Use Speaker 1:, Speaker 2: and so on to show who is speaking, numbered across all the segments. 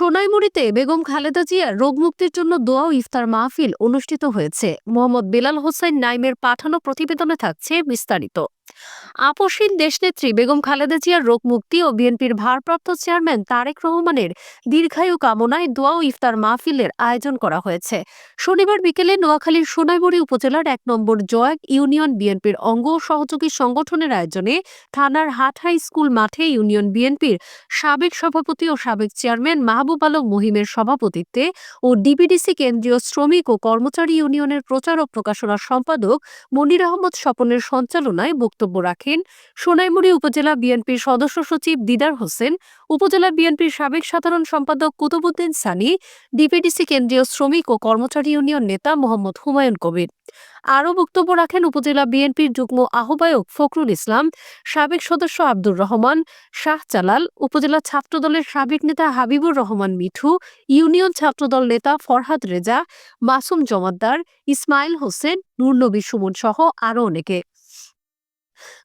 Speaker 1: সোনাইমুড়িতে বেগম খালেদা জিয়ার রোগমুক্তির জন্য দোয়া ও ইফতার মাহফিল অনুষ্ঠিত হয়েছে। মোহাম্মদ বেলাল হোসেন নাইমের পাঠানো প্রতিবেদনে থাকছে বিস্তারিত। আপসীন দেশনেত্রী বেগম খালেদা জিয়ার রোগমুক্তি ও বিএনপির ভারপ্রাপ্ত চেয়ারম্যান তারেক রহমানের দীর্ঘায়ু কামনায় দোয়া ও ইফতার মাহফিলের আয়োজন করা হয়েছে। শনিবার বিকেলে নোয়াখালীর সোনাইমুড়ি উপজেলার এক নম্বর জয়েক ইউনিয়ন বিএনপির অঙ্গ সহযোগী সংগঠনের আয়োজনে থানার হাটহাই স্কুল মাঠে ইউনিয়ন বিএনপির সাবেক সভাপতি ও সাবেক চেয়ারম্যান মাহবুব আলম মহিমের সভাপতিত্বে ও ডিবিডিসি কেন্দ্রীয় শ্রমিক ও কর্মচারী ইউনিয়নের প্রচার ও প্রকাশনা সম্পাদক মনির আহমদ স্বপনের সঞ্চালনায় বক্তব্য রাখেন সোনাইমুড়ি উপজেলা বিএনপির সদস্য সচিব দিদার হোসেন, উপজেলা বিএনপির সাবেক সাধারণ সম্পাদক কুতুবুদ্দিন সানি, ডিপিডিসি কেন্দ্রীয় শ্রমিক ও কর্মচারী ইউনিয়ন নেতা মোহাম্মদ হুমায়ুন কবির। আরও বক্তব্য রাখেন উপজেলা বিএনপির যুগ্ম আহ্বায়ক ফখরুল ইসলাম, সাবেক সদস্য আব্দুর রহমান, শাহ জালাল, উপজেলা ছাত্রদলের সাবেক নেতা হাবিবুর রহমান মিঠু, ইউনিয়ন ছাত্রদল নেতা ফরহাদ রেজা, মাসুম জমাদ্দার, ইসমাইল হোসেন, নূরনবী সুমন সহ আরও অনেকে।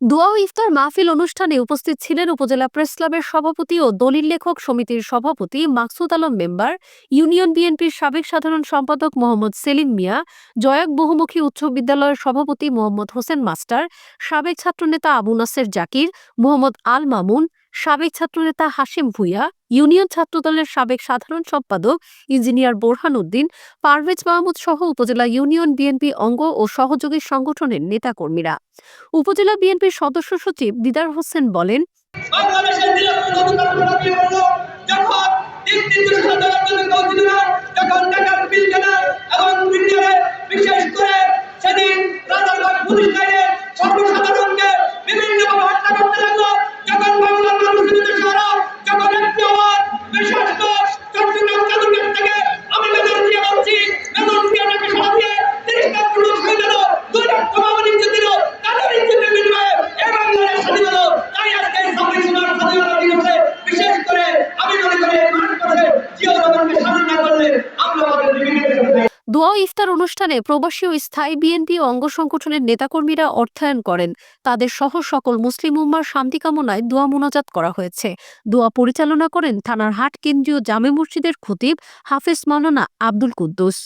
Speaker 1: দোয়া ও ইফতার মাহফিল অনুষ্ঠানে উপস্থিত ছিলেন উপজেলা প্রেস ক্লাবের সভাপতি ও দলিল লেখক সমিতির সভাপতি মাকসুদ আলম মেম্বার, ইউনিয়ন বিএনপির সাবেক সাধারণ সম্পাদক মোহাম্মদ সেলিম মিয়া, জয়াক বহুমুখী উচ্চ বিদ্যালয়ের সভাপতি মোহাম্মদ হোসেন মাস্টার, সাবেক ছাত্রনেতা আবু নাসের জাকির, মোহাম্মদ আল মামুন, সাবেক ছাত্রনেতা হাশিম ভুইয়া ইউনিয়ন ছাত্রদলের সাবেক সাধারণ সম্পাদক ইঞ্জিনিয়ার বোরহান উদ্দিন, পারভেজ মাহমুদ সহ উপজেলা ইউনিয়ন বিএনপি অঙ্গ ও সহযোগী সংগঠনের নেতাকর্মীরা। উপজেলা বিএনপির সদস্য সচিব দিদার হোসেন বলেন
Speaker 2: বিশেষ করে সেদিন দোয়া
Speaker 1: ইফতার অনুষ্ঠানে প্রবাসী ও স্থায়ী বিএনপি অঙ্গ সংগঠনের নেতাকর্মীরা অর্থায়ন করেন। তাদের সহ সকল মুসলিম উম্মার শান্তি কামনায় দোয়া মোনাজাত করা হয়েছে। দোয়া পরিচালনা করেন থানার হাট কেন্দ্রীয় জামে মসজিদের খতিব হাফেজ মাওলানা আব্দুল কুদ্দুস।